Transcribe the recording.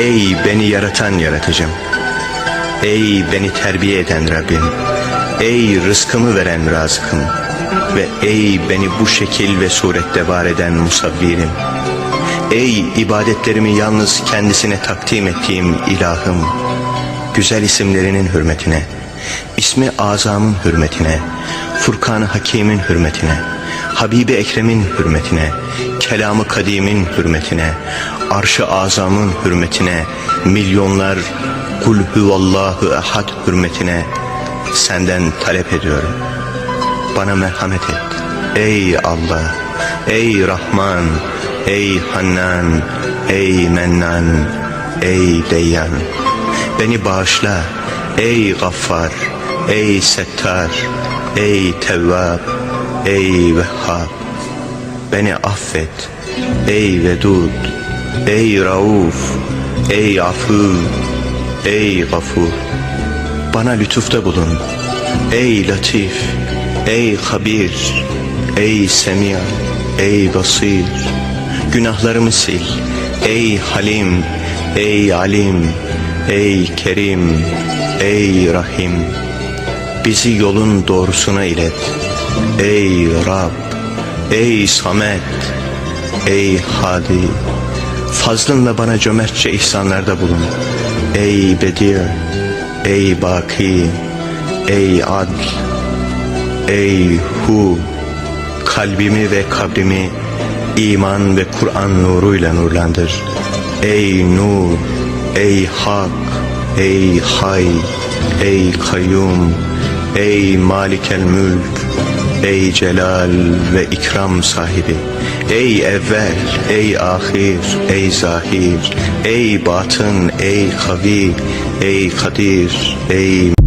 Ey beni yaratan yaratıcım. Ey beni terbiye eden Rabbim. Ey rızkımı veren razıkım. Ve ey beni bu şekil ve surette var eden musavvirim. Ey ibadetlerimi yalnız kendisine takdim ettiğim ilahım. Güzel isimlerinin hürmetine, ismi azamın hürmetine, Furkan-ı Hakim'in hürmetine, Habibi Ekrem'in hürmetine, kelamı kadimin hürmetine, arş-ı azamın hürmetine, milyonlar kul huvallahu ehad hürmetine senden talep ediyorum. Bana merhamet et. Ey Allah, ey Rahman, ey Hannan, ey Mennan, ey Deyyan. Beni bağışla, ey Gaffar, ey Settar, ey Tevvab, ey Vehhab. Beni affet, ey Vedud, ey Rauf, ey Afu, ey Gafur. Bana lütufta bulun, ey Latif, ey Habir, ey Semia, ey Basir. Günahlarımı sil, ey Halim, ey Alim, ey Kerim, ey Rahim. Bizi yolun doğrusuna ilet, ey Rab, ey Samet, ey Hadi. Fazlınla bana cömertçe ihsanlarda bulun. Ey Bedir, ey Baki, ey Adl, ey Hu. Kalbimi ve kabrimi iman ve Kur'an nuruyla nurlandır. Ey Nur, ey Hak, ey Hay, ey Kayyum, ey Malikel Mülk, ey Celal ve ikram sahibi. Ey evvel, ey ahir, ey zahir, ey batın, ey kavi, ey kadir, ey